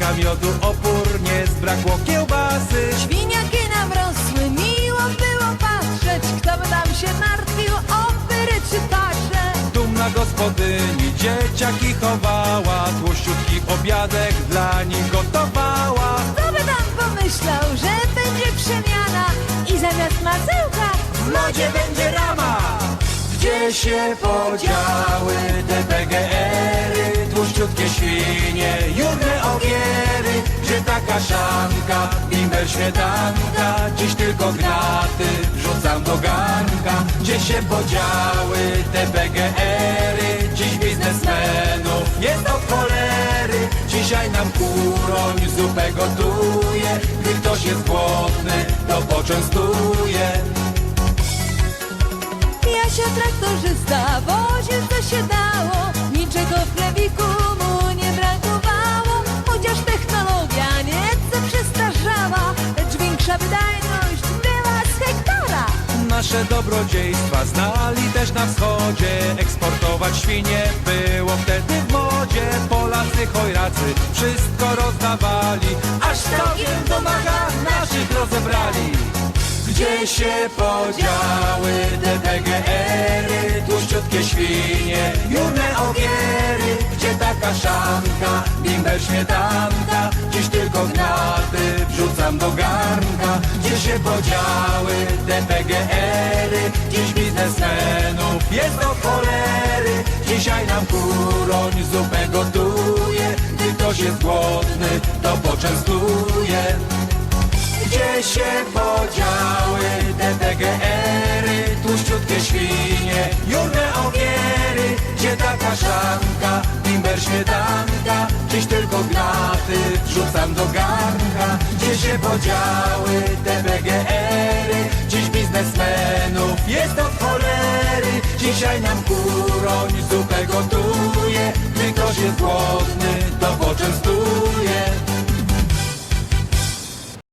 łyżka miodu, opór nie zbrakło kiełbasy. Świniaki nam rosły, miło było patrzeć, kto by nam się martwił o pyry czy pasze. Dumna gospodyni dzieciaki chowała, tłuściutki obiadek dla nich gotowała. Kto by tam pomyślał, że będzie przemiana i zamiast masełka W modzie będzie rama! Gdzie się podziały te PGR-y, tłuściutkie świnie, jurne ogiery, gdzie ta kaszanka, bimber śmietanka, dziś tylko gnaty wrzucam do garnka. Gdzie się podziały te PGR-y, dziś biznesmenów jest od cholery, dzisiaj nam kuroń zupę gotuje, gdy ktoś jest głodny, to poczęstuje. Jasia traktorzysta woził Nasze dobrodziejstwa znali też na wschodzie. Eksportować świnie było wtedy w modzie. Polacy chojracy wszystko rozdawali Aż całkiem domaga naszych rozebrali. Gdzie się podziały te PGR-y Tłuściutkie świnie, jurne ta kaszanka, bimber śmietanka. Dziś tylko gnaty wrzucam do garnka. Gdzie się podziały te PGR-y Dziś biznesmenów jest od cholery. Dzisiaj nam kuroń zupę gotuje. Gdy ktoś jest głodny, to poczęstuje. Gdzie się podziały te PGR-y, tłuściutkie świnie, jurne ogiery, gdzie ta kaszanka, bimber śmietanka, dziś tylko gnaty wrzucam do garnka, gdzie się podziały te PGR-y, dziś biznesmenów jest od cholery, dzisiaj nam kuroń zupę gotuje, gdy ktoś jest głodny.